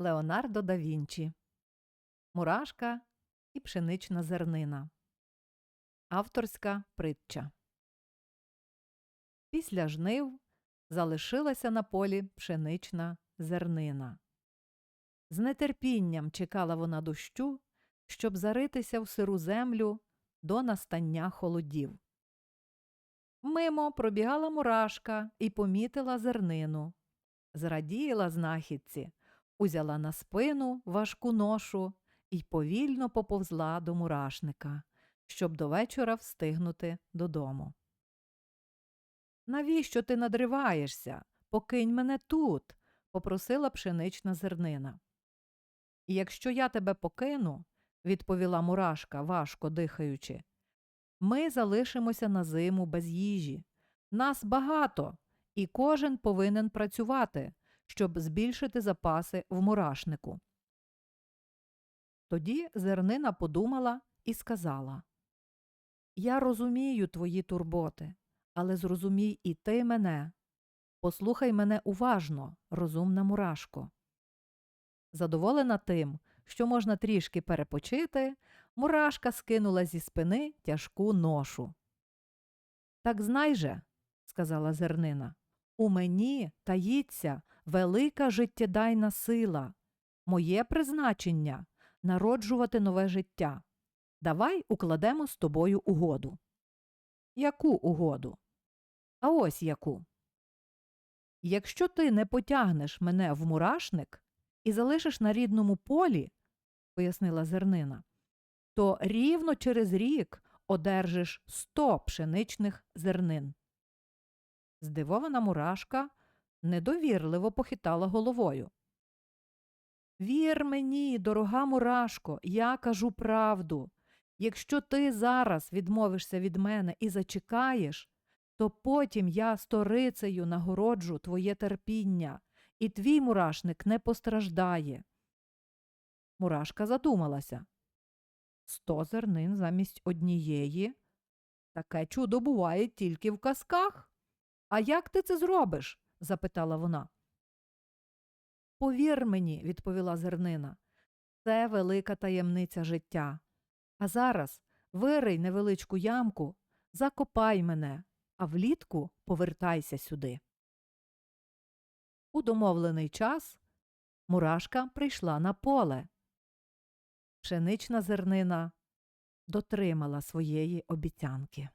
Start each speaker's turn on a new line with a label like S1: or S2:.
S1: Леонардо да Вінчі Мурашка і пшенична зернина. Авторська притча. Після жнив залишилася на полі пшенична зернина. З нетерпінням чекала вона дощу, щоб заритися в сиру землю до настання холодів. Мимо пробігала мурашка і помітила зернину. Зраділа знахідці, узяла на спину важку ношу і повільно поповзла до мурашника, щоб до вечора встигнути додому. Навіщо ти надриваєшся? Покинь мене тут, попросила пшенична зернина. І якщо я тебе покину, відповіла мурашка, важко дихаючи, ми залишимося на зиму без їжі. Нас багато, і кожен повинен працювати, щоб збільшити запаси в мурашнику. Тоді зернина подумала і сказала Я розумію твої турботи, але зрозумій і ти мене. Послухай мене уважно, розумна мурашко. Задоволена тим, що можна трішки перепочити, мурашка скинула зі спини тяжку ношу. Так знай же, сказала зернина, у мені таїться велика життєдайна сила, моє призначення народжувати нове життя. Давай укладемо з тобою угоду. Яку угоду? А ось яку. Якщо ти не потягнеш мене в мурашник і залишиш на рідному полі, пояснила зернина, то рівно через рік одержиш сто пшеничних зернин. Здивована мурашка недовірливо похитала головою. Вір мені, дорога мурашко, я кажу правду. Якщо ти зараз відмовишся від мене і зачекаєш, то потім я сторицею нагороджу твоє терпіння, і твій мурашник не постраждає. Мурашка задумалася. Сто зернин замість однієї. Таке чудо буває тільки в казках. А як ти це зробиш? запитала вона. Повір мені, відповіла зернина, це велика таємниця життя. А зараз вирий невеличку ямку, закопай мене, а влітку повертайся сюди. У домовлений час мурашка прийшла на поле. Пшенична зернина дотримала своєї обіцянки.